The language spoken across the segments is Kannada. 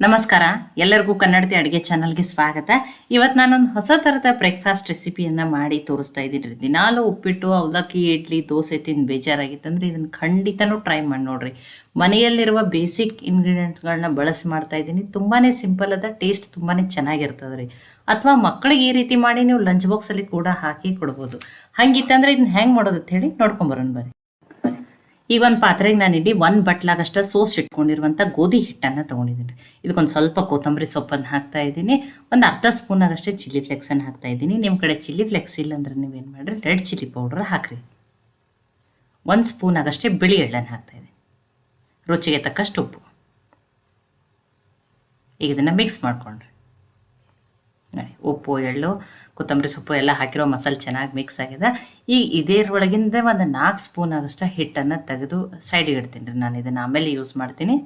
ನಮಸ್ಕಾರ. ಎಲ್ಲರಿಗೂ ಕನ್ನಡತಿ ಅಡುಗೆ ಚಾನಲ್ಗೆ ಸ್ವಾಗತ. ಇವತ್ತು ನಾನೊಂದು ಹೊಸ ಥರದ ಬ್ರೇಕ್ಫಾಸ್ಟ್ ರೆಸಿಪಿಯನ್ನು ಮಾಡಿ ತೋರಿಸ್ತಾ ಇದ್ದೀನಿ ದಿನಾಲು ಉಪ್ಪಿಟ್ಟು, ಅವಲಕ್ಕಿ, ಇಡ್ಲಿ, ದೋಸೆ ತಿಂದು ಬೇಜಾರಾಗಿತ್ತಂದ್ರೆ ಇದನ್ನು ಖಂಡಿತನೂ ಟ್ರೈ ಮಾಡಿ ನೋಡ್ರಿ. ಮನೆಯಲ್ಲಿರುವ ಬೇಸಿಕ್ ಇಂಗ್ರೀಡಿಯೆಂಟ್ಸ್ಗಳನ್ನ ಬಳಸಿ ಮಾಡ್ತಾ ಇದ್ದೀನಿ. ತುಂಬಾ ಸಿಂಪಲ್ ಅದ ಟೇಸ್ಟ್ ತುಂಬಾ ಚೆನ್ನಾಗಿರ್ತದೆ ರೀ. ಅಥವಾ ಮಕ್ಕಳಿಗೆ ಈ ರೀತಿ ಮಾಡಿ ನೀವು ಲಂಚ್ ಬಾಕ್ಸಲ್ಲಿ ಕೂಡ ಹಾಕಿ ಕೊಡ್ಬೋದು. ಹಂಗಿತ್ತಂದ್ರೆ ಇದನ್ನ ಹೆಂಗೆ ಮಾಡೋದು ಅಂತ ಹೇಳಿ ನೋಡ್ಕೊಂಬರೋಣ ಬರ್ರಿ ಈಗ ಒಂದು ಪಾತ್ರೆಗೆ ನಾನು ಇಲ್ಲಿ ಒಂದು ಬಟ್ಲಾಗಷ್ಟು ಸೋಸ್ ಇಟ್ಕೊಂಡಿರುವಂಥ ಗೋಧಿ ಹಿಟ್ಟನ್ನು ತೊಗೊಂಡಿದ್ದೀನಿ ಇದಕ್ಕೊಂದು ಸ್ವಲ್ಪ ಕೊತ್ತಂಬರಿ ಸೊಪ್ಪನ್ನು ಹಾಕ್ತಾ ಇದ್ದೀನಿ. ಒಂದು ಅರ್ಧ ಸ್ಪೂನಾಗಷ್ಟೇ ಚಿಲ್ಲಿ ಫ್ಲೆಕ್ಸನ್ನು ಹಾಕ್ತಾ ಇದ್ದೀನಿ. ನಿಮ್ಮ ಕಡೆ ಚಿಲ್ಲಿ ಫ್ಲೆಕ್ಸ್ ಇಲ್ಲ ಅಂದ್ರೆ ನೀವೇನು ಮಾಡಿರಿ? ರೆಡ್ ಚಿಲ್ಲಿ ಪೌಡ್ರ್ ಹಾಕ್ರಿ. ಒಂದು ಸ್ಪೂನಾಗಷ್ಟೇ ಬಿಳಿ ಎಳ್ಳನ್ನು ಹಾಕ್ತಾ ಇದ್ದೀನಿ. ರುಚಿಗೆ ತಕ್ಕಷ್ಟು ಉಪ್ಪು. ಈಗ ಇದನ್ನು ಮಿಕ್ಸ್ ಮಾಡ್ಕೊಂಡ್ರಿ. ಉಪ್ಪು, ಎಳ್ಳು, ಕೊತ್ತಂಬರಿ ಸೊಪ್ಪು ಎಲ್ಲ ಹಾಕಿರೋ ಮಸಾಲೆ ಚೆನ್ನಾಗಿ ಮಿಕ್ಸ್ ಆಗಿದೆ. ಈ ಇದರೊಳಗಿಂದ ಒಂದು ನಾಲ್ಕು ಸ್ಪೂನ್ ಆದಷ್ಟು ಹಿಟ್ಟನ್ನು ತೆಗೆದು ಸೈಡಿಗೆ ಇಡ್ತೀನಿ ರೀ. ನಾನು ಇದನ್ನು ಆಮೇಲೆ ಯೂಸ್ ಮಾಡ್ತೀನಿ.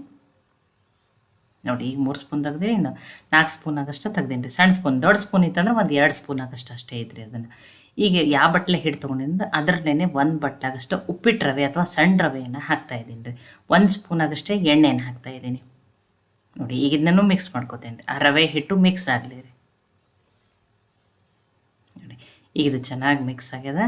ನೋಡಿ, ಈಗ ಮೂರು ಸ್ಪೂನ್ ತೆಗ್ದಿರಿ, ಇನ್ನು ನಾಲ್ಕು ಸ್ಪೂನ್ ಆಗಷ್ಟು ತೆಗ್ದೀನಿ ರೀ. ಸಣ್ಣ ಸ್ಪೂನ್ ದೊಡ್ಡ ಸ್ಪೂನ್ ಇತ್ತಂದ್ರೆ ಒಂದು ಎರಡು ಸ್ಪೂನ್ ಆಗಷ್ಟು ಅಷ್ಟೇ ಐತ್ರಿ ಅದನ್ನು. ಈಗ ಯಾವ ಬಟ್ಟಲೆ ಹಿಟ್ಟು ತೊಗೊಂಡಿದ್ರೆ ಅದರಲ್ಲೇನೆ ಒಂದು ಬಟ್ಲಾಗಷ್ಟು ಉಪ್ಪಿಟ್ಟು ರವೆ ಅಥವಾ ಸಣ್ಣ ರವೆಯನ್ನು ಹಾಕ್ತಾ ಇದ್ದೀನಿ ರೀ. ಒಂದು ಸ್ಪೂನ್ ಆಗಷ್ಟೇ ಎಣ್ಣೆಯನ್ನು ಹಾಕ್ತಾ ಇದ್ದೀನಿ. ನೋಡಿ, ಈಗ ಮಿಕ್ಸ್ ಮಾಡ್ಕೋತೀನಿ ರೀ. ಆ ರವೆ ಹಿಟ್ಟು ಮಿಕ್ಸ್ ಆಗಲಿ ರೀ ನೋಡಿ ಈಗ ಇದು ಚೆನ್ನಾಗಿ ಮಿಕ್ಸ್ ಆಗ್ಯದ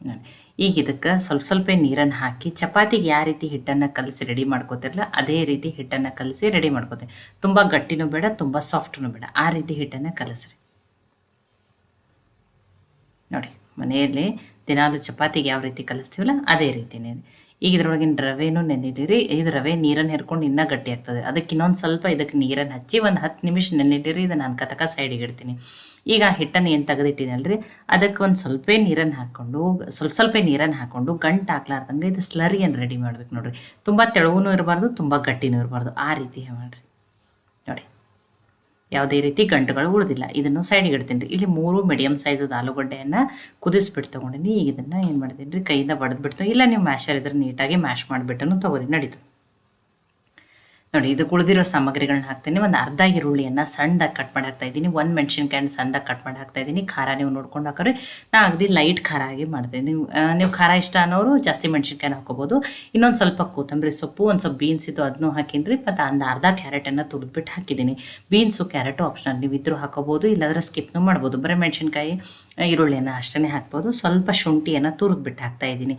ನೋಡಿ, ಈಗ ಇದಕ್ಕೆ ಸ್ವಲ್ಪ ಸ್ವಲ್ಪ ನೀರನ್ನು ಹಾಕಿ, ಚಪಾತಿಗೆ ಯಾವ ರೀತಿ ಹಿಟ್ಟನ್ನು ಕಲಸಿ ರೆಡಿ ಮಾಡ್ಕೋತಿರಲ್ಲ, ಅದೇ ರೀತಿ ಹಿಟ್ಟನ್ನು ಕಲಸಿ ರೆಡಿ ಮಾಡ್ಕೋತೀನಿ ತುಂಬ ಗಟ್ಟಿನೂ ಬೇಡ, ತುಂಬ ಸಾಫ್ಟೂ ಬೇಡ, ಆ ರೀತಿ ಹಿಟ್ಟನ್ನು ಕಲಸ್ರಿ. ನೋಡಿ, ಮನೆಯಲ್ಲಿ ದಿನಾಲು ಚಪಾತಿಗೆ ಯಾವ ರೀತಿ ಕಲಿಸ್ತೀವಲ್ಲ, ಅದೇ ರೀತಿನೇ. ಈಗ ಇದ್ರೊಳಗಿನ ರವೆನೂ ನೆನೆದಿರಿ ಇದು ರವೆ ನೀರನ್ನು ಹೇರ್ಕೊಂಡು ಇನ್ನೂ ಗಟ್ಟಿ ಆಗ್ತದೆ. ಅದಕ್ಕೆ ಇನ್ನೊಂದು ಸ್ವಲ್ಪ ಇದಕ್ಕೆ ನೀರನ್ನು ಹಚ್ಚಿ ಒಂದು ಹತ್ತು ನಿಮಿಷ ನೆನೆದಿರಿ ಇದನ್ನು ನಾನು ಕತಕ ಸೈಡಿಗೆ ಇಡ್ತೀನಿ. ಈಗ ಆ ಹಿಟ್ಟನ್ನು ಏನು ತೆಗೆದಿಟ್ಟಿನಲ್ರಿ? ಅದಕ್ಕೆ ಒಂದು ಸ್ವಲ್ಪ ನೀರನ್ನು ಹಾಕ್ಕೊಂಡು, ಸ್ವಲ್ಪ ಸ್ವಲ್ಪ ನೀರನ್ನು ಹಾಕ್ಕೊಂಡು ಗಂಟು ಹಾಕ್ಲಾರ್ದಂಗೆ ಇದು ಸ್ಲರಿಯನ್ನು ರೆಡಿ ಮಾಡ್ಬೇಕು ನೋಡಿರಿ. ತುಂಬ ತೆಳುವೂ ಇರಬಾರ್ದು, ತುಂಬ ಗಟ್ಟಿನೂ ಇರಬಾರ್ದು. ಆ ರೀತಿ ಮಾಡಿರಿ. ನೋಡಿ. ಯಾವುದೇ ರೀತಿ ಗಂಟುಗಳು ಉಳಿದಿಲ್ಲ. ಇದನ್ನು ಸೈಡಿಗೆ ಇಡ್ತೀನಿ. ರೀ ಇಲ್ಲಿ ಮೂರು ಮೀಡಿಯಮ್ ಸೈಜದ ಆಲೂಗಡ್ಡೆಯನ್ನು ಕುದಿಸ್ಬಿಟ್ಟು ತೊಗೊಂಡಿನಿ. ಈಗ ಇದನ್ನು ಏನು ಮಾಡ್ತೀನಿ ರೀ ಕೈಯಿಂದ ಬಡ್ದ್ಬಿಡ್ತು. ಇಲ್ಲ, ನೀವು ಮ್ಯಾಶರ್ ಇದ್ರೆ ನೀಟಾಗಿ ಮ್ಯಾಶ್ ಮಾಡಿಬಿಟ್ಟು ತಗೋರಿ. ನಡೀತು. ನೋಡಿ, ಇದು ಉಳಿದಿರೋ ಸಾಮಗ್ರಿಗಳನ್ನ ಹಾಕ್ತೀನಿ. ಒಂದು ಅರ್ಧ ಈರುಳ್ಳಿಯನ್ನು ಸಣ್ಣದಾಗಿ ಕಟ್ ಮಾಡಿ ಹಾಕ್ತಾ ಇದ್ದೀನಿ. ಒಂದು ಮೆಣಸಿನ್ಕಾಯಿನ ಸಣ್ಣದಾಗಿ ಕಟ್ ಮಾಡಿ ಹಾಕ್ತಾ ಇದ್ದೀನಿ. ಖಾರ ನೀವು ನೋಡ್ಕೊಂಡು ಹಾಕೋರಿ. ನಾ ಅಗದಿ ಲೈಟ್ ಖಾರ ಆಗಿ ಮಾಡ್ತೀನಿ. ನೀವು ನೀವು ಖಾರ ಇಷ್ಟ ಅನ್ನೋರು ಜಾಸ್ತಿ ಮೆಣಸಿನ್ಕಾಯಿನ ಹಾಕೋಬೋದು. ಇನ್ನೊಂದು ಸ್ವಲ್ಪ ಕೊತ್ತಂಬರಿ ಸೊಪ್ಪು, ಒಂದು ಸ್ವಲ್ಪ ಬೀನ್ಸ್ ಇದು ಅದನ್ನು ಹಾಕಿನ್ರಿ. ಮತ್ತು ಒಂದು ಅರ್ಧ ಕ್ಯಾರೆಟನ್ನು ತುರಿದ್ಬಿಟ್ಟು ಹಾಕಿದ್ದೀನಿ. ಬೀನ್ಸು ಕ್ಯಾರೆಟು ಆಪ್ಷನಲ್ ನೀವು ಇದ್ರೂ ಹಾಕೋಬೋದು. ಇಲ್ಲಾಂದ್ರೆ ಸ್ಕಿಪ್ನು ಮಾಡ್ಬೋದು. ಬರೀ ಮೆಣಸಿನ್ಕಾಯಿ ಈರುಳ್ಳಿಯನ್ನು ಅಷ್ಟೇ ಹಾಕ್ಬೋದು. ಸ್ವಲ್ಪ ಶುಂಠಿಯನ್ನು ತುರಿದ್ಬಿಟ್ಟು ಹಾಕ್ತಾ ಇದ್ದೀನಿ.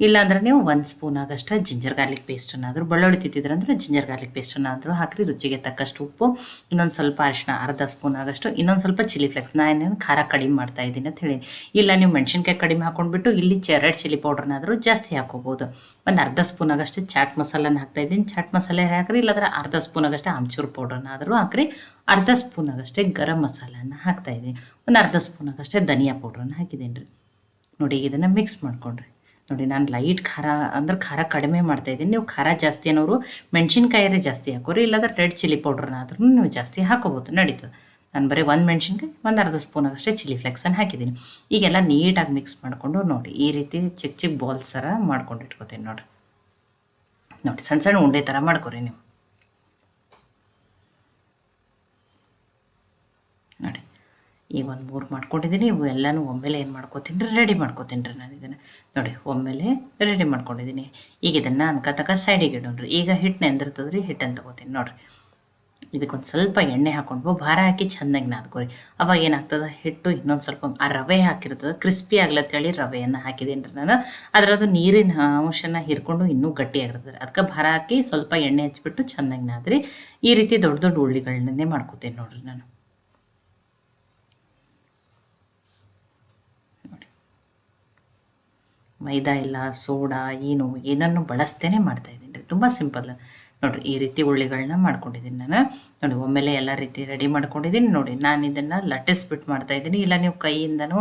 ಇಲ್ಲಾಂದ್ರೆ ನೀವು ಒಂದು ಸ್ಪೂನ್ ಆಗಷ್ಟು ಜಿಂಜರ್ ಗಾರ್ಲಿಕ್ ಪೇಸ್ಟನ್ನಾದರೂ ಬೆಳ್ಳುಳ್ಳಿ ತಿಂತಿದ್ರಂದ್ರೆ ಜಿಂಜರ್ ಗಾರ್ಲಿಕ್ ಪೇಸ್ಟನ್ನಾದರೂ ಹಾಕಿರಿ, ರುಚಿಗೆ ತಕ್ಕಷ್ಟು ಉಪ್ಪು, ಇನ್ನೊಂದು ಸ್ವಲ್ಪ ಅರಿಶಿನ, ಅರ್ಧ ಸ್ಪೂನ್ ಆಗಷ್ಟು ಇನ್ನೊಂದು ಸ್ವಲ್ಪ ಚಿಲ್ಲಿ ಫ್ಲೆಕ್ಸ್ ನಾನು ಖಾರ ಕಡಿಮೆ ಮಾಡ್ತಾ ಇದ್ದೀನಿ ಅಂತ ಹೇಳಿ ಇಲ್ಲ ನೀವು ಮೆಣಸಿನ್ಕಾಯಿ ಕಡಿಮೆ ಹಾಕೊಂಡ್ಬಿಟ್ಟು ಇಲ್ಲಿ ರೆಡ್ ಚಿಲ್ಲಿ ಪೌಡ್ರನ್ನಾದರೂ ಜಾಸ್ತಿ ಹಾಕೋಬೋದು. ಒಂದು ಅರ್ಧ ಸ್ಪೂನ್ ಆಗಷ್ಟು ಚಾಟ್ ಮಸಾಲನ ಹಾಕ್ತಾ ಇದ್ದೀನಿ. ಚಾಟ್ ಮಸಾಲೆ ಹಾಕ್ರಿ, ಇಲ್ಲಾಂದ್ರೆ ಅರ್ಧ ಸ್ಪೂನ್ ಆಗಷ್ಟು ಆಮ್ಚೂರು ಪೌಡ್ರನ್ನಾದರೂ ಹಾಕ್ರಿ. ಅರ್ಧ ಸ್ಪೂನ್ ಆಗಷ್ಟೇ ಗರಂ ಮಸಾಲನ ಹಾಕ್ತಾ ಇದ್ದೀನಿ. ಒಂದು ಅರ್ಧ ಸ್ಪೂನ್ ಆಗಷ್ಟೇ ಧನಿಯಾ ಪೌಡ್ರನ್ನ ಹಾಕಿದ್ದೀನಿ ರೀ. ನೋಡಿ, ಇದನ್ನು ಮಿಕ್ಸ್ ಮಾಡ್ಕೊಂಡ್ರಿ. ನೋಡಿ, ನಾನು ಲೈಟ್ ಖಾರ ಅಂದ್ರೆ ಖಾರ ಕಡಿಮೆ ಮಾಡ್ತಾ ಇದ್ದೀನಿ. ನೀವು ಖಾರ ಜಾಸ್ತಿ ಅನ್ನೋರು ಮೆಣಸಿನ್ಕಾಯಿರೇ ಜಾಸ್ತಿ ಹಾಕೋರಿ, ಇಲ್ಲಾಂದ್ರೆ ರೆಡ್ ಚಿಲ್ಲಿ ಪೌಡ್ರನ್ನಾದ್ರೂ ನೀವು ಜಾಸ್ತಿ ಹಾಕೋಬೋದು. ನಡೀತದೆ. ನಾನು ಬರೀ ಒಂದು ಮೆಣಸಿನ್ಕಾಯಿ, ಒಂದು ಅರ್ಧ ಸ್ಪೂನ್ ಅಷ್ಟೇ ಚಿಲ್ಲಿ ಫ್ಲೆಕ್ಸನ್ನು ಹಾಕಿದ್ದೀನಿ. ಈಗೆಲ್ಲ ನೀಟಾಗಿ ಮಿಕ್ಸ್ ಮಾಡಿಕೊಂಡು ನೋಡಿ, ಈ ರೀತಿ ಚಿಕ್ಕ ಚಿಕ್ಕ ಬಾಲ್ಸ್ ಥರ ಮಾಡ್ಕೊಂಡು ಇಟ್ಕೋತೀನಿ ನೋಡಿ ನೋಡಿ ಸಣ್ಣ ಸಣ್ಣ ಉಂಡೆ ಥರ ಮಾಡ್ಕೊರಿ ನೀವು ನೋಡಿ ಈಗ ಒಂದು ಮೂರು ಮಾಡ್ಕೊಂಡಿದ್ದೀನಿ ಇವು ಎಲ್ಲನೂ ಒಮ್ಮೆಲೆ ಏನು ಮಾಡ್ಕೋತೀನಿ ರೀ ರೆಡಿ ಮಾಡ್ಕೋತೀನಿ ರೀ ನಾನು ಇದನ್ನು. ನೋಡಿ, ಒಮ್ಮೆಲೆ ರೆಡಿ ಮಾಡ್ಕೊಂಡಿದ್ದೀನಿ ಈಗ ಇದನ್ನು ಅನ್ಕತಕ ಸೈಡಿಗೆ ಇಡೋಣ್ರಿ ಈಗ ಹಿಟ್ಟು ನೆಂದಿರ್ತದೆ ರೀ ಹಿಟ್ಟನ್ನು ತೊಗೋತೀನಿ. ನೋಡಿರಿ. ಇದಕ್ಕೊಂದು ಸ್ವಲ್ಪ ಎಣ್ಣೆ ಹಾಕೊಂಡು ಭಾರ ಹಾಕಿ ಚೆನ್ನಾಗಿ ನಾದ್ಕೊರಿ. ಅವಾಗ ಏನಾಗ್ತದೆ? ಹಿಟ್ಟು ಇನ್ನೊಂದು ಸ್ವಲ್ಪ ಆ ರವೆ ಹಾಕಿರ್ತದೆ. ಕ್ರಿಸ್ಪಿ ಆಗ್ಲತ್ತೇಳಿ ರವೆಯನ್ನು ಹಾಕಿದ್ದೀನಿ ರೀ ನಾನು. ಅದರದು ನೀರಿನ ಅಂಶನ ಹಿರ್ಕೊಂಡು ಇನ್ನೂ ಗಟ್ಟಿಯಾಗಿರ್ತದೆ ಅದಕ್ಕೆ ಭಾರ ಹಾಕಿ ಸ್ವಲ್ಪ ಎಣ್ಣೆ ಹಚ್ಬಿಟ್ಟು ಚೆನ್ನಾಗಿ ನಾದ್ರಿ. ಈ ರೀತಿ ದೊಡ್ಡ ದೊಡ್ಡ ಉಳ್ಳಿಗಳನ್ನೇ ಮಾಡ್ಕೋತೀನಿ ನೋಡಿರಿ ನಾನು. ಮೈದಾ ಇಲ್ಲ, ಸೋಡಾ, ಏನು, ಏನನ್ನು ಬಳಸ್ತೇನೆ ಮಾಡ್ತಾಯಿದ್ದೀನಿ ರೀ ತುಂಬ ಸಿಂಪಲ್. ನೋಡಿರಿ, ಈ ರೀತಿ ಉಳ್ಳಿಗಳನ್ನ ಮಾಡ್ಕೊಂಡಿದ್ದೀನಿ ನಾನು. ನೋಡಿ, ಒಮ್ಮೆಲೆ ಎಲ್ಲ ರೀತಿ ರೆಡಿ ಮಾಡ್ಕೊಂಡಿದ್ದೀನಿ. ನೋಡಿ, ನಾನು ಇದನ್ನು ಲಟ್ಟಿಸ್ಬಿಟ್ಟು ಮಾಡ್ತಾಯಿದ್ದೀನಿ ಇಲ್ಲ, ನೀವು ಕೈಯಿಂದನೂ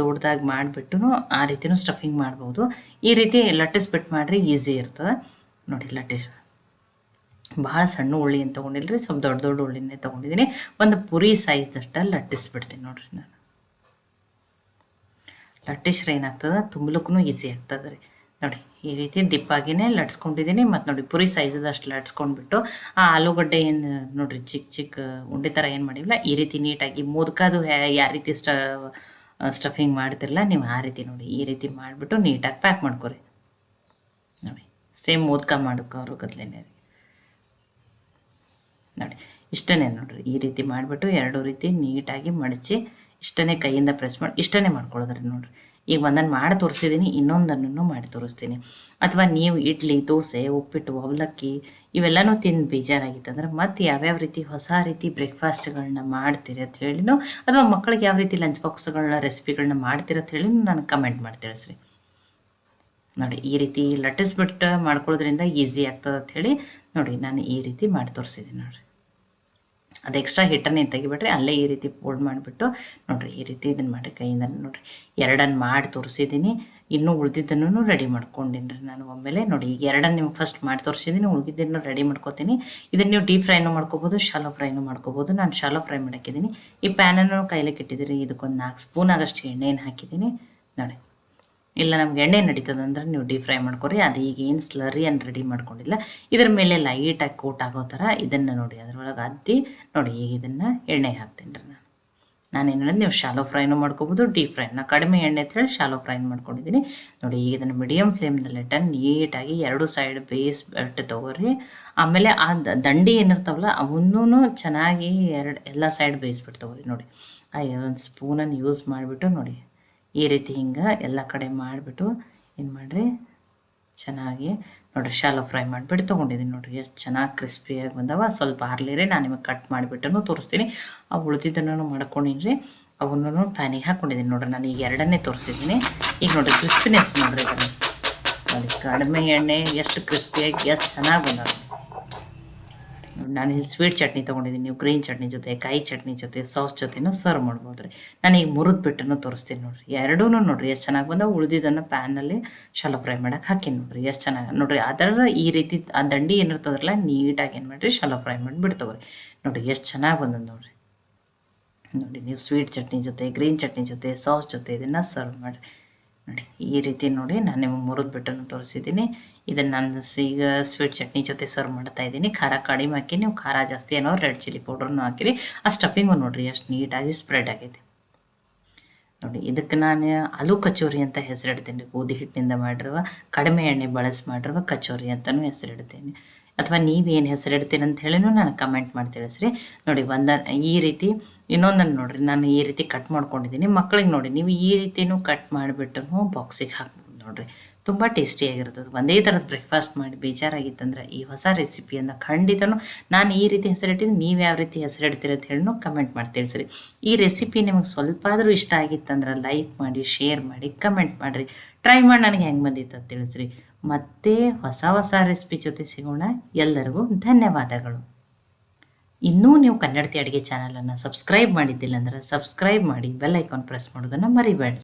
ದೊಡ್ಡದಾಗಿ ಮಾಡಿಬಿಟ್ಟು ಆ ರೀತಿಯೂ ಸ್ಟಫಿಂಗ್ ಮಾಡ್ಬೋದು. ಈ ರೀತಿ ಲಟ್ಟಿಸ್ಬಿಟ್ಟು ಮಾಡಿರಿ ಈಸಿ ಇರ್ತದೆ. ನೋಡಿ, ಲಟ್ಟಿಸ್ ಭಾಳ ಸಣ್ಣ ಉಳ್ಳಿ ಅಂತ ತೊಗೊಂಡಿಲ್ಲ ಸ್ವಲ್ಪ ದೊಡ್ಡ ದೊಡ್ಡ ಉಳ್ಳಿನೇ ತೊಗೊಂಡಿದ್ದೀನಿ. ಒಂದು ಪುರಿ ಸೈಜ್ದಷ್ಟು ಲಟ್ಟಿಸ್ಬಿಡ್ತೀನಿ ನೋಡಿರಿ ನಾನು. ಲಟ್ಟಿಸ್ರೆ ಏನಾಗ್ತದೆ? ತುಂಬಲಕ್ಕೂ ಈಸಿ ಆಗ್ತದೆ ರೀ. ನೋಡಿ, ಈ ರೀತಿ ದಿಪ್ಪಾಗಿನೇ ಲಟ್ಸ್ಕೊಂಡಿದ್ದೀನಿ ಮತ್ತು ನೋಡಿ, ಪುರಿ ಸೈಜದಷ್ಟು ಲಟ್ಸ್ಕೊಂಡ್ಬಿಟ್ಟು, ಆ ಆಲೂಗಡ್ಡೆ ಏನು ನೋಡಿರಿ ಚಿಕ್ಕ ಚಿಕ್ಕ ಉಂಡೆ ಥರ ಏನು ಮಾಡಿಲ್ಲ. ಈ ರೀತಿ ನೀಟಾಗಿ ಮೋದಕದು ಯಾವ ರೀತಿ ಸ್ಟ ಸ್ಟಫಿಂಗ್ ಮಾಡ್ತಿರಲ್ಲ ನೀವು ಆ ರೀತಿ ನೋಡಿ, ಈ ರೀತಿ ಮಾಡಿಬಿಟ್ಟು ನೀಟಾಗಿ ಪ್ಯಾಕ್ ಮಾಡ್ಕೊರಿ. ನೋಡಿ ಸೇಮ್ ಮೋದಕ ಮಾಡ್ಕೋರು ಗದ್ಲೇನೆ ರೀ. ನೋಡಿ ಇಷ್ಟನೇ ನೋಡಿರಿ, ಈ ರೀತಿ ಮಾಡಿಬಿಟ್ಟು ಎರಡು ರೀತಿ ನೀಟಾಗಿ ಮಡಚಿ ಇಷ್ಟನೇ ಕೈಯಿಂದ ಪ್ರೆಸ್ ಮಾಡಿ ಇಷ್ಟನೇ ಮಾಡ್ಕೊಳ್ಳೋದ್ರಿ ನೋಡ್ರಿ. ಈಗ ಒಂದನ್ನು ಮಾಡಿ ತೋರಿಸಿದ್ದೀನಿ ಇನ್ನೊಂದನ್ನು ಮಾಡಿ ತೋರಿಸ್ತೀನಿ. ಅಥವಾ ನೀವು ಇಡ್ಲಿ, ದೋಸೆ, ಉಪ್ಪಿಟ್ಟು, ಅವಲಕ್ಕಿ, ಇವೆಲ್ಲನೂ ತಿಂದು ಬೇಜಾರಾಗಿತ್ತಂದ್ರೆ ಮತ್ತೆ ಯಾವ್ಯಾವ ರೀತಿ ಹೊಸ ರೀತಿ ಬ್ರೇಕ್ಫಾಸ್ಟ್ಗಳನ್ನ ಮಾಡ್ತೀರಿ ಅಂತ ಹೇಳಿನೋ, ಅಥವಾ ಮಕ್ಕಳಿಗೆ ಯಾವ ರೀತಿ ಲಂಚ್ ಬಾಕ್ಸ್ಗಳನ್ನ ರೆಸಿಪಿಗಳನ್ನ ಮಾಡ್ತೀರ ಅಂತ ಹೇಳಿ ನನಗೆ ಕಮೆಂಟ್ ಮಾಡಿ ತಿಳಿಸ್ರಿ. ನೋಡಿ, ಈ ರೀತಿ ಲಟ್ಟಿಸ್ಬಿಟ್ಟು ಮಾಡ್ಕೊಳ್ಳೋದ್ರಿಂದ ಈಸಿ ಆಗ್ತದೆ ಅಂತ ಹೇಳಿ, ನೋಡಿ, ನಾನು ಈ ರೀತಿ ಮಾಡಿ ತೋರಿಸಿದ್ದೀನಿ ನೋಡಿರಿ. ಅದು ಎಕ್ಸ್ಟ್ರಾ ಹಿಟ್ಟನ್ನೇ ತೆಗಿಬಿಟ್ರೆ ಅಲ್ಲೇ ಈ ರೀತಿ ಫೋಲ್ಡ್ ಮಾಡಿಬಿಟ್ಟು ನೋಡಿರಿ, ಈ ರೀತಿ ಇದನ್ನು ಮಾಡಿ ಕೈಯಿಂದ ನೋಡಿರಿ. ಎರಡನ್ನು ಮಾಡಿ ತೋರಿಸಿದ್ದೀನಿ ಇನ್ನೂ ಉಳಿದಿದ್ದನ್ನು ರೆಡಿ ಮಾಡ್ಕೊಂಡಿನಿ ರೀ ನಾನು ಒಮ್ಮೆಲೆ. ನೋಡಿ, ಈಗ ಎರಡನ್ನು ನಿಮ್ಗೆ ಫಸ್ಟ್ ಮಾಡಿ ತೋರಿಸಿದ್ದೀನಿ ಉಳಿದಿದ್ದನ್ನು ರೆಡಿ ಮಾಡ್ಕೋತೀನಿ. ಇದನ್ನು ನೀವು ಡೀಪ್ ಫ್ರೈನೂ ಮಾಡ್ಕೋಬೋದು ಶಾಲೋ ಫ್ರೈನೂ ಮಾಡ್ಕೋಬೋದು. ನಾನು ಶಾಲೋ ಫ್ರೈ ಮಾಡಾಕಿದ್ದೀನಿ ಈ ಪ್ಯಾನನ್ನು ಕೈಲಕ್ಕೆ ಇಟ್ಟಿದ್ದೀರಿ ಇದಕ್ಕೊಂದು ನಾಲ್ಕು ಸ್ಪೂನ್ ಆಗಷ್ಟು ಎಣ್ಣೆಯನ್ನು ಹಾಕಿದ್ದೀನಿ ನೋಡಿ. ಇಲ್ಲ, ನಮ್ಗೆ ಎಣ್ಣೆ ನಡೀತದೆ ಅಂದ್ರೆ ನೀವು ಡೀಪ್ ಫ್ರೈ ಮಾಡ್ಕೊರಿ. ಅದು ಈಗ ಸ್ಲರಿ ಅನ್ನು ರೆಡಿ ಮಾಡ್ಕೊಂಡಿಲ್ಲ. ಇದ್ರ ಮೇಲೆ ಲೈಟಾಗಿ ಕೋಟ್ ಆಗೋ ಥರ ಇದನ್ನು ನೋಡಿ, ಅದ್ರೊಳಗೆ ಅದ್ದಿ ನೋಡಿ, ಈಗ ಇದನ್ನು ಎಣ್ಣೆ ಹಾಕ್ತೀನಿ ರೀ ನಾನು. ಏನು ಹೇಳಿದ್ರೆ ನೀವು ಶಾಲೋ ಫ್ರೈನು ಮಾಡ್ಕೋಬೋದು ಡೀಪ್ ಫ್ರೈ ನಾ ಕಡಿಮೆ ಎಣ್ಣೆ ಅಂತ ಹೇಳಿ ಶಾಲೋ ಫ್ರೈನ್ ಮಾಡ್ಕೊಂಡಿದ್ದೀನಿ ನೋಡಿ, ಈಗ ಇದನ್ನು ಮೀಡಿಯಮ್ ಫ್ಲೇಮ್ನಲ್ಲಿ ಇಟ್ಟ ನೀಟಾಗಿ ಎರಡು ಸೈಡ್ ಬೇಸ್ ಬಿಟ್ಟು ತೊಗೊರಿ. ಆಮೇಲೆ ಆ ದಂಡಿ ಏನಿರ್ತಾವಲ್ಲ ಅವನ್ನೂ ಚೆನ್ನಾಗಿ ಎರಡು, ಎಲ್ಲ ಸೈಡ್ ಬೇಯಿಸ್ಬಿಟ್ಟು ತೊಗೊರಿ. ನೋಡಿ, ಆ ಒಂದು ಸ್ಪೂನನ್ನು ಯೂಸ್ ಮಾಡಿಬಿಟ್ಟು ನೋಡಿ. ಈ ರೀತಿ ಹಿಂಗೆ ಎಲ್ಲ ಕಡೆ ಮಾಡಿಬಿಟ್ಟು ಏನು ಮಾಡಿರಿ? ಚೆನ್ನಾಗಿ ನೋಡಿರಿ ಶಾಲೋ ಫ್ರೈ ಮಾಡಿಬಿಟ್ಟು ತೊಗೊಂಡಿದ್ದೀನಿ ನೋಡಿರಿ. ಎಷ್ಟು ಚೆನ್ನಾಗಿ ಕ್ರಿಸ್ಪಿಯಾಗಿ ಬಂದವ. ಸ್ವಲ್ಪ ಆರ್ಲಿರಿ ನಾನು ನಿಮಗೆ ಕಟ್ ಮಾಡಿಬಿಟ್ಟು ತೋರಿಸ್ತೀನಿ. ಆ ಉಳಿದಿದ್ದನ್ನು ಮಾಡ್ಕೊಂಡಿನ್ರಿ. ಅವನ್ನೂ ಫ್ಯಾನಿಗೆ ಹಾಕ್ಕೊಂಡಿದ್ದೀನಿ ನೋಡಿರಿ. ನಾನು ಈಗ ಎರಡನ್ನೇ ತೋರಿಸಿದ್ದೀನಿ ಈಗ ನೋಡಿ ಕ್ರಿಸ್ಪಿನೆಸ್ ನೋಡ್ರಿ ಅದಕ್ಕೆ ಕಡಿಮೆ ಎಣ್ಣೆ, ಎಷ್ಟು ಕ್ರಿಸ್ಪಿಯಾಗಿ ಎಷ್ಟು ಚೆನ್ನಾಗಿ ಬಂದವ. ನಾನು ಇಲ್ಲಿ ಸ್ವೀಟ್ ಚಟ್ನಿ ತೊಗೊಂಡಿದ್ದೀನಿ, ನೀವು ಗ್ರೀನ್ ಚಟ್ನಿ ಜೊತೆ, ಕಾಯಿ ಚಟ್ನಿ ಜೊತೆ ಸಾಸ್ ಜೊತೆನೂ ಸರ್ವ್ ಮಾಡ್ಬೋದು ರೀ. ನಾನು ಈ ಮುರಿದ ಬಿಟ್ಟನ್ನು ತೋರಿಸ್ತೀನಿ ನೋಡಿರಿ. ಎರಡೂ ನೋಡಿರಿ, ಎಷ್ಟು ಚೆನ್ನಾಗಿ ಬಂದ ಉಳಿದಿದ್ದನ್ನು ಪ್ಯಾನಲ್ಲಿ ಶಾಲೋ ಫ್ರೈ ಮಾಡಕ್ಕೆ ಹಾಕೀನಿ ನೋಡಿರಿ. ಎಷ್ಟು ಚೆನ್ನಾಗಿ ನೋಡಿರಿ, ಅದರ ಈ ರೀತಿ ಆ ದಂಡಿ ಏನಿರ್ತದ್ರಲ್ಲ ನೀಟಾಗಿ ಏನು ಮಾಡಿರಿ ಶಾಲೋ ಫ್ರೈ ಮಾಡಿ ಬಿಡ್ತವ್ರಿ ನೋಡಿ ಎಷ್ಟು ಚೆನ್ನಾಗಿ ಬಂದದ ನೋಡಿರಿ. ನೋಡಿ, ನೀವು ಸ್ವೀಟ್ ಚಟ್ನಿ ಜೊತೆ ಗ್ರೀನ್ ಚಟ್ನಿ ಜೊತೆ ಸಾಸ್ ಜೊತೆ ಇದನ್ನು ಸರ್ವ್ ಮಾಡಿ ನೋಡಿ, ಈ ರೀತಿ ನೋಡಿ ನಾನು ನಿಮಗೆ ಮುರಿದು ಬಿಟ್ಟನ್ನು ತೋರಿಸಿದ್ದೀನಿ. ಇದನ್ನು ನಾನು ಈಗ ಸ್ವೀಟ್ ಚಟ್ನಿ ಜೊತೆ ಸರ್ವ್ ಮಾಡ್ತಾ ಇದ್ದೀನಿ. ಖಾರ ಕಡಿಮೆ ಹಾಕಿ, ನೀವು ಖಾರ ಜಾಸ್ತಿ ಏನೋ ರೆಡ್ ಚಿಲ್ಲಿ ಪೌಡ್ರನ್ನು ಹಾಕಿರಿ. ಆ ಸ್ಟಫಿಂಗು ನೋಡಿರಿ ಅಷ್ಟು ನೀಟಾಗಿ ಸ್ಪ್ರೆಡ್ ಆಗೈತೆ. ನೋಡಿ ಇದಕ್ಕೆ ನಾನು ಆಲೂ ಕಚೋರಿ ಅಂತ ಹೆಸರಿಡ್ತೀನಿ ಗೋಧಿ ಹಿಟ್ಟಿನಿಂದ ಮಾಡಿರುವ ಕಡಿಮೆ ಎಣ್ಣೆ ಬಳಸಿ ಮಾಡಿರುವ ಕಚೋರಿ ಅಂತಲೂ ಹೆಸರಿಡ್ತೀನಿ ಅಥವಾ ನೀವೇನು ಹೆಸರಿಡ್ತೀರಿ ಅಂತ ಹೇಳಿನೂ ನಾನು ಕಮೆಂಟ್ ಮಾಡಿ ತಿಳಿಸ್ರಿ. ನೋಡಿ, ಒಂದ, ಈ ರೀತಿ, ಇನ್ನೊಂದನ್ನು ನೋಡಿರಿ. ನಾನು ಈ ರೀತಿ ಕಟ್ ಮಾಡ್ಕೊಂಡಿದ್ದೀನಿ ಮಕ್ಕಳಿಗೆ ನೋಡಿ, ನೀವು ಈ ರೀತಿನೂ ಕಟ್ ಮಾಡಿಬಿಟ್ಟು ಬಾಕ್ಸಿಗೆ ಹಾಕ್ಬೋದು ನೋಡಿರಿ. ತುಂಬ ಟೇಸ್ಟಿಯಾಗಿರ್ತದೆ ಒಂದೇ ಥರದ ಬ್ರೇಕ್ಫಾಸ್ಟ್ ಮಾಡಿ ಬೇಜಾರಾಗಿತ್ತಂದ್ರೆ ಈ ಹೊಸ ರೆಸಿಪಿಯನ್ನು ಖಂಡಿತನೂ ನಾನು ಈ ರೀತಿ ಹೆಸರಿಟ್ಟಿದ್ದು, ನೀವು ಯಾವ ರೀತಿ ಹೆಸರಿಡ್ತೀರಿ ಅಂತ ಹೇಳಿ ಕಮೆಂಟ್ ಮಾಡಿ ತಿಳಿಸ್ರಿ. ಈ ರೆಸಿಪಿ ನಿಮಗೆ ಸ್ವಲ್ಪ ಆದರೂ ಇಷ್ಟ ಆಗಿತ್ತಂದ್ರೆ ಲೈಕ್ ಮಾಡಿ ಶೇರ್ ಮಾಡಿ ಕಮೆಂಟ್ ಮಾಡಿರಿ. ಟ್ರೈ ಮಾಡಿ, ನನಗೆ ಹೆಂಗೆ ಬಂದಿತ್ತು ಅಂತ ತಿಳಿಸ್ರಿ. ಮತ್ತೆ ಹೊಸ ಹೊಸ ರೆಸಿಪಿ ಜೊತೆ ಸಿಗೋಣ. ಎಲ್ಲರಿಗೂ ಧನ್ಯವಾದಗಳು. ಇನ್ನೂ ನೀವು ಕನ್ನಡತಿ ಅಡುಗೆ ಚಾನಲನ್ನು ಸಬ್ಸ್ಕ್ರೈಬ್ ಮಾಡಿದ್ದಿಲ್ಲ ಅಂದ್ರೆ ಸಬ್ಸ್ಕ್ರೈಬ್ ಮಾಡಿ, ಬೆಲ್ ಐಕಾನ್ ಪ್ರೆಸ್ ಮಾಡೋದನ್ನು ಮರಿಬೇಡಿ.